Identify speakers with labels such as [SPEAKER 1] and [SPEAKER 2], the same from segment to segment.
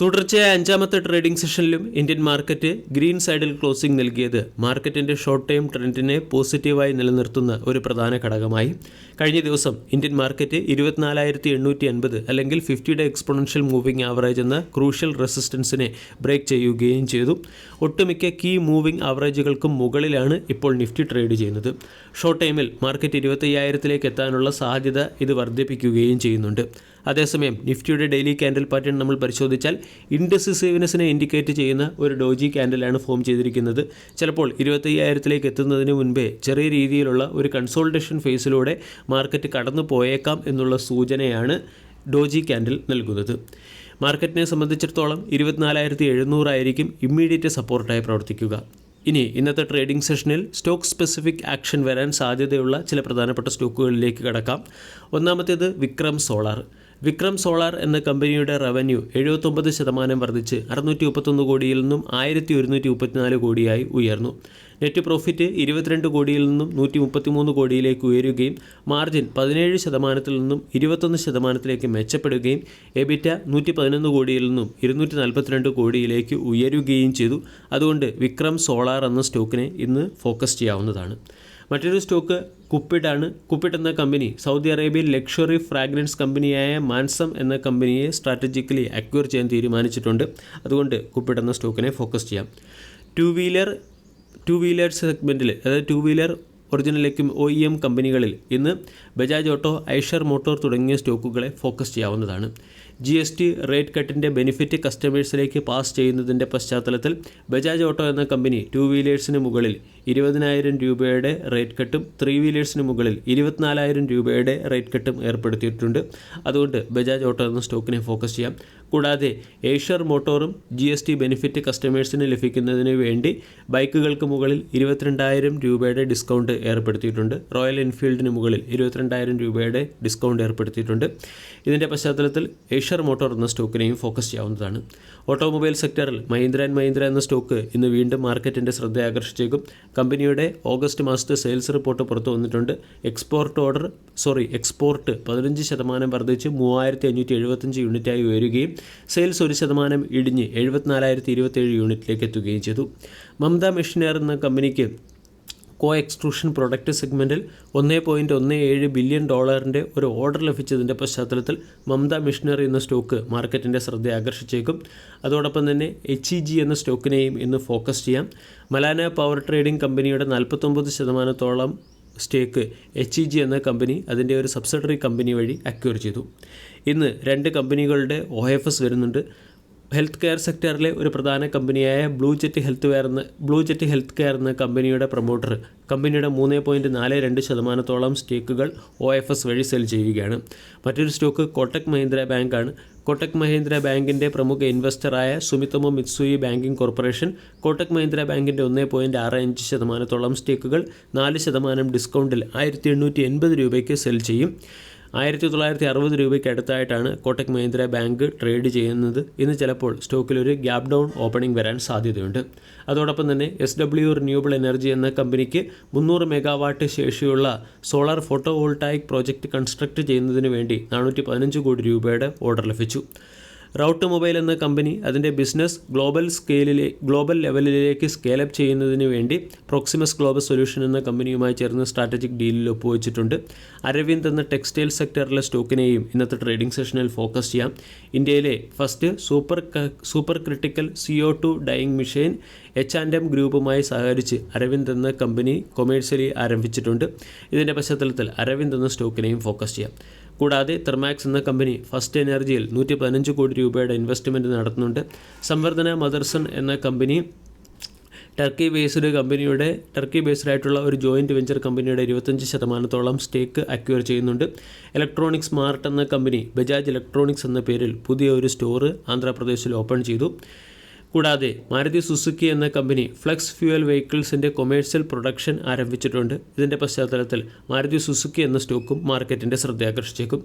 [SPEAKER 1] തുടർച്ചയായ അഞ്ചാമത്തെ ട്രേഡിംഗ് സെഷനിലും ഇന്ത്യൻ മാർക്കറ്റ് ഗ്രീൻ സൈഡിൽ ക്ലോസിംഗ് നൽകിയത്. മാർക്കറ്റിന്റെ ഷോർട്ട് ടൈം ട്രെൻഡിനെ പോസിറ്റീവായി നിലനിർത്തുന്ന ഒരു പ്രധാന ഘടകമായി. കഴിഞ്ഞ ദിവസം ഇന്ത്യൻ മാർക്കറ്റ് ഇരുപത്തിനാലായിരത്തി എണ്ണൂറ്റി അൻപത് അല്ലെങ്കിൽ fifty day exponential moving average എന്ന ക്രൂഷ്യൽ റെസിസ്റ്റൻസിനെ ബ്രേക്ക് ചെയ്യുകയും ചെയ്തു. ഒട്ടുമിക്ക കീ മൂവിംഗ് ആവറേജുകൾക്കും മുകളിലാണ് ഇപ്പോൾ നിഫ്റ്റി ട്രേഡ് ചെയ്യുന്നത്. ഷോർട്ട് ടൈമിൽ മാർക്കറ്റ് ഇരുപത്തയ്യായിരത്തിലേക്ക് എത്താനുള്ള സാധ്യത ഇത് വർദ്ധിപ്പിക്കുകയും ചെയ്യുന്നുണ്ട്. അതേസമയം നിഫ്റ്റിയുടെ ഡെയിലി ക്യാൻഡിൽ പാറ്റേൺ നമ്മൾ പരിശോധിച്ചാൽ ഇൻഡസിസീവ്നെസ്സിനെ ഇൻഡിക്കേറ്റ് ചെയ്യുന്ന ഒരു ഡോജി ക്യാൻഡിലാണ് ഫോം ചെയ്തിരിക്കുന്നത്. ചിലപ്പോൾ ഇരുപത്തയ്യായിരത്തിലേക്ക് എത്തുന്നതിന് മുൻപേ ചെറിയ രീതിയിലുള്ള ഒരു കൺസോൾട്ടേഷൻ ഫേസിലൂടെ മാർക്കറ്റ് കടന്നു പോയേക്കാം എന്നുള്ള സൂചനയാണ് ഡോജി ക്യാൻഡിൽ നൽകുന്നത്. മാർക്കറ്റിനെ സംബന്ധിച്ചിടത്തോളം ഇരുപത്തിനാലായിരത്തി എഴുന്നൂറായിരിക്കും ഇമ്മീഡിയറ്റ് സപ്പോർട്ടായി പ്രവർത്തിക്കുക. ഇനി ഇന്നത്തെ ട്രേഡിംഗ് സെഷനിൽ സ്റ്റോക്ക് സ്പെസിഫിക് ആക്ഷൻ വരാൻ സാധ്യതയുള്ള ചില പ്രധാനപ്പെട്ട സ്റ്റോക്കുകളിലേക്ക് കടക്കാം. ഒന്നാമത്തേത് വിക്രം സോളാർ. വിക്രം സോളാർ എന്ന കമ്പനിയുടെ റവന്യൂ എഴുപത്തൊമ്പത് ശതമാനം വർദ്ധിച്ച് അറുന്നൂറ്റി മുപ്പത്തൊന്ന് കോടിയിൽ നിന്നും ആയിരത്തി ഒരുന്നൂറ്റി മുപ്പത്തിനാല് കോടിയായി ഉയർന്നു. നെറ്റ് പ്രോഫിറ്റ് ഇരുപത്തിരണ്ട് കോടിയിൽ നിന്നും നൂറ്റി മുപ്പത്തിമൂന്ന് കോടിയിലേക്ക് ഉയരുകയും മാർജിൻ പതിനേഴ് ശതമാനത്തിൽ നിന്നും ഇരുപത്തൊന്ന് ശതമാനത്തിലേക്ക് മെച്ചപ്പെടുകയും എബിറ്റ നൂറ്റി പതിനൊന്ന് കോടിയിൽ നിന്നും ഇരുന്നൂറ്റി നാൽപ്പത്തിരണ്ട് കോടിയിലേക്ക് ഉയരുകയും ചെയ്തു. അതുകൊണ്ട് വിക്രം സോളാർ എന്ന സ്റ്റോക്കിനെ ഇന്ന് ഫോക്കസ് ചെയ്യാവുന്നതാണ്. മറ്റൊരു സ്റ്റോക്ക് കുപ്പിട്ടാണ് കുപ്പിട്ട് എന്ന കമ്പനി സൗദി അറേബ്യയിൽ ലക്ഷറി ഫ്രാഗ്രൻസ് കമ്പനിയായ മാൻസം എന്ന കമ്പനിയെ സ്ട്രാറ്റജിക്കലി അക്വയർ ചെയ്യാൻ തീരുമാനിച്ചിട്ടുണ്ട്. അതുകൊണ്ട് കുപ്പിട്ട് എന്ന സ്റ്റോക്കിനെ ഫോക്കസ് ചെയ്യാം. ടു വീലർ ടു വീലർ സെഗ്മെന്റിൽ അതായത് ടു വീലർ ഒറിജിനലേക്കും ഒ ഇ എം കമ്പനികളിൽ ഇന്ന് ബജാജ് ഓട്ടോ ഐഷർ മോട്ടോർ തുടങ്ങിയ സ്റ്റോക്കുകളെ ഫോക്കസ് ചെയ്യാവുന്നതാണ്. ജി എസ് ടി റേറ്റ് കട്ടിന്റെ ബെനിഫിറ്റ് കസ്റ്റമേഴ്സിലേക്ക് പാസ് ചെയ്യുന്നതിന്റെ പശ്ചാത്തലത്തിൽ ബജാജ് ഓട്ടോ എന്ന കമ്പനി ടു വീലേഴ്സിന് മുകളിൽ ഇരുപതിനായിരം രൂപയുടെ റേറ്റ് കട്ടും ത്രീ വീലേഴ്സിന് മുകളിൽ ഇരുപത്തിനാലായിരം രൂപയുടെ റേറ്റ് കട്ടും ഏർപ്പെടുത്തിയിട്ടുണ്ട്. അതുകൊണ്ട് ബജാജ് ഓട്ടോ എന്ന സ്റ്റോക്കിനെ ഫോക്കസ് ചെയ്യാം. കൂടാതെ ഏഷ്യർ മോട്ടോറും ജി എസ് ടി ബെനിഫിറ്റ് കസ്റ്റമേഴ്സിന് ലഭിക്കുന്നതിന് വേണ്ടി ബൈക്കുകൾക്ക് മുകളിൽ ഇരുപത്തിരണ്ടായിരം രൂപയുടെ ഡിസ്കൗണ്ട് ഏർപ്പെടുത്തിയിട്ടുണ്ട്. റോയൽ എൻഫീൽഡിന് മുകളിൽ ഇരുപത്തിരണ്ടായിരം രൂപയുടെ ഡിസ്കൗണ്ട് ഏർപ്പെടുത്തിയിട്ടുണ്ട്. ഇതിന്റെ പശ്ചാത്തലത്തിൽ ഏഷ്യർ മോട്ടോർ എന്ന സ്റ്റോക്കിനെയും ഫോക്കസ് ചെയ്യാവുന്നതാണ്. ഓട്ടോമൊബൈൽ സെക്ടറിൽ മഹീന്ദ്ര ആൻഡ് മഹീന്ദ്ര എന്ന സ്റ്റോക്ക് ഇന്ന് വീണ്ടും മാർക്കറ്റിന്റെ ശ്രദ്ധ ആകർഷിച്ചേക്കും കമ്പനിയുടെ ഓഗസ്റ്റ് മാസത്തെ സെയിൽസ് റിപ്പോർട്ട് പുറത്തു വന്നിട്ടുണ്ട്. എക്സ്പോർട്ട് ഓർഡർ സോറി എക്സ്പോർട്ട് പതിനഞ്ച് ശതമാനം വർദ്ധിച്ച് മൂവായിരത്തി അഞ്ഞൂറ്റി എഴുപത്തഞ്ച് യൂണിറ്റായി ഉയരുകയും സെയിൽസ് ഒരു ശതമാനം ഇടിഞ്ഞ് എഴുപത്തിനാലായിരത്തി ഇരുപത്തേഴ് യൂണിറ്റിലേക്ക് എത്തുകയും ചെയ്തു. മമത മെഷീനർ എന്ന കമ്പനിക്ക് കോ എക്സ്ട്രൂഷൻ പ്രൊഡക്റ്റ് സെഗ്മെന്റിൽ ഒന്നേ പോയിന്റ് ഒന്ന് ഏഴ് ബില്യൺ ഡോളറിന്റെ ഒരു ഓർഡർ ലഭിച്ചതിന്റെ പശ്ചാത്തലത്തിൽ മമത മിഷനറി എന്ന സ്റ്റോക്ക് മാർക്കറ്റിന്റെ ശ്രദ്ധ ആകർഷിച്ചേക്കും. അതോടൊപ്പം തന്നെ എച്ച് ഇ ജി എന്ന സ്റ്റോക്കിനെയും ഇന്ന് ഫോക്കസ് ചെയ്യാം. മലാന പവർ ട്രേഡിംഗ് കമ്പനിയുടെ നാൽപ്പത്തൊമ്പത് ശതമാനത്തോളം സ്റ്റേക്ക് എച്ച് ഇ ജി എന്ന കമ്പനി അതിന്റെ ഒരു സബ്സിഡറി കമ്പനി വഴി അക്വയർ ചെയ്തു. ഇന്ന് രണ്ട് കമ്പനികളുടെ ഒ എഫ് എസ് വരുന്നുണ്ട്. ഹെൽത്ത് കെയർ സെക്ടറിലെ ഒരു പ്രധാന കമ്പനിയായ ബ്ലൂ ജെറ്റ് ഹെൽത്ത് വെയർ എന്ന ബ്ലൂ ജെറ്റ് ഹെൽത്ത് കെയർ എന്ന കമ്പനിയുടെ പ്രൊമോട്ടർ. കമ്പനിയുടെ മൂന്ന് പോയിന്റ് നാല് രണ്ട് ശതമാനത്തോളം സ്റ്റേക്കുകൾ ഒ എഫ് എസ് വഴി സെൽ ചെയ്യുകയാണ്. മറ്റൊരു സ്റ്റോക്ക് കോട്ടക് മഹീന്ദ്ര ബാങ്കാണ്. കോട്ടക് മഹീന്ദ്ര ബാങ്കിന്റെ പ്രമുഖ ഇൻവെസ്റ്ററായ Sumitomo Mitsui banking corporation Kotak Mahindra ബാങ്കിന്റെ ഒന്ന് പോയിന്റ് ആറ് അഞ്ച് ശതമാനത്തോളം സ്റ്റേക്കുകൾ നാല് ശതമാനം ഡിസ്കൗണ്ടിൽ ആയിരത്തി എണ്ണൂറ്റി എൺപത് രൂപയ്ക്ക് സെൽ ചെയ്യും. ആയിരത്തി തൊള്ളായിരത്തി അറുപത് രൂപയ്ക്ക് അടുത്തായിട്ടാണ് കോട്ടക് മഹീന്ദ്ര ബാങ്ക് ട്രേഡ് ചെയ്യുന്നത്. ഇന്ന് ചിലപ്പോൾ സ്റ്റോക്കിൽ ഒരു ഗ്യാപ് ഡൗൺ ഓപ്പണിംഗ് വരാൻ സാധ്യതയുണ്ട്. അതോടൊപ്പം തന്നെ എസ് ഡബ്ല്യു റിന്യൂവബിൾ എനർജി എന്ന കമ്പനിക്ക് മുന്നൂറ് മെഗാവാട്ട് ശേഷിയുള്ള solar photovoltaic project construct ചെയ്യുന്നതിന് വേണ്ടി നാനൂറ്റി പതിനഞ്ച് കോടി രൂപയുടെ ഓർഡർ ലഭിച്ചു. റൗട്ട് മൊബൈൽ എന്ന കമ്പനി അതിന്റെ ബിസിനസ് ഗ്ലോബൽ സ്കെയിലിലെ ഗ്ലോബൽ ലെവലിലേക്ക് സ്കെയിലപ്പ് ചെയ്യുന്നതിന് വേണ്ടി പ്രോക്സിമസ് ഗ്ലോബൽ സൊല്യൂഷൻ എന്ന കമ്പനിയുമായി ചേർന്ന് സ്ട്രാറ്റജിക് ഡീലിൽ ഒപ്പുവെച്ചിട്ടുണ്ട്. അരവിന്ദ് എന്ന ടെക്സ്റ്റൈൽ സെക്ടറിലെ സ്റ്റോക്കിനെയും ഇന്നത്തെ ട്രേഡിംഗ് സെഷനിൽ ഫോക്കസ് ചെയ്യാം. ഇന്ത്യയിലെ first super super critical C O two dyeing machine H and M ഗ്രൂപ്പുമായി സഹകരിച്ച് അരവിന്ദ് എന്ന കമ്പനി കൊമേഴ്ഷ്യലി ആരംഭിച്ചിട്ടുണ്ട്. ഇതിന്റെ പശ്ചാത്തലത്തിൽ അരവിന്ദ് എന്ന സ്റ്റോക്കിനെയും ഫോക്കസ് ചെയ്യാം. കൂടാതെ തെർമാക്സ് എന്ന കമ്പനി ഫസ്റ്റ് എനർജിയിൽ നൂറ്റി പതിനഞ്ച് കോടി രൂപയുടെ ഇൻവെസ്റ്റ്മെന്റ് നടത്തുന്നുണ്ട്. സംവർദ്ധന മദർസൺ എന്ന കമ്പനി ടർക്കി ബേസ്ഡ് കമ്പനിയുടെ ടർക്കി ബേസ്ഡ് ആയിട്ടുള്ള ഒരു ജോയിന്റ് വെഞ്ചർ കമ്പനിയുടെ ഇരുപത്തഞ്ച് ശതമാനത്തോളം സ്റ്റേക്ക് അക്വയർ ചെയ്യുന്നുണ്ട്. ഇലക്ട്രോണിക്സ് മാർട്ട് എന്ന കമ്പനി ബജാജ് ഇലക്ട്രോണിക്സ് എന്ന പേരിൽ പുതിയ ഒരു സ്റ്റോർ ആന്ധ്രാപ്രദേശിൽ ഓപ്പൺ ചെയ്തു. കൂടാതെ മാരുതി സുസുക്കി എന്ന കമ്പനി ഫ്ലെക്സ് ഫ്യൂവൽ വെഹിക്കിൾസിന്റെ കൊമേഴ്സ്യൽ പ്രൊഡക്ഷൻ ആരംഭിച്ചിട്ടുണ്ട്. ഇതിന്റെ പശ്ചാത്തലത്തിൽ മാരുതി സുസുക്കി എന്ന സ്റ്റോക്കും മാർക്കറ്റിന്റെ ശ്രദ്ധ ആകർഷിച്ചേക്കും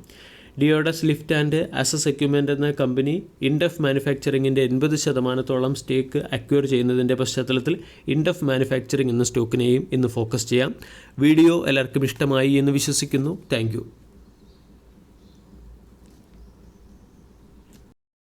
[SPEAKER 1] ഡിയോഡസ് ലിഫ്റ്റ് ആൻഡ് അസസ് എക്യുപ്മെന്റ് എന്ന കമ്പനി ഇൻഡഫ് മാനുഫാക്ചറിങ്ങിന്റെ എൺപത് ശതമാനത്തോളം സ്റ്റേക്ക് അക്വയർ ചെയ്യുന്നതിന്റെ പശ്ചാത്തലത്തിൽ ഇൻഡഫ് മാനുഫാക്ചറിംഗ് എന്ന സ്റ്റോക്കിനെയും ഇന്ന് ഫോക്കസ് ചെയ്യാം. വീഡിയോ എല്ലാവർക്കും ഇഷ്ടമായി എന്ന് വിശ്വസിക്കുന്നു. താങ്ക്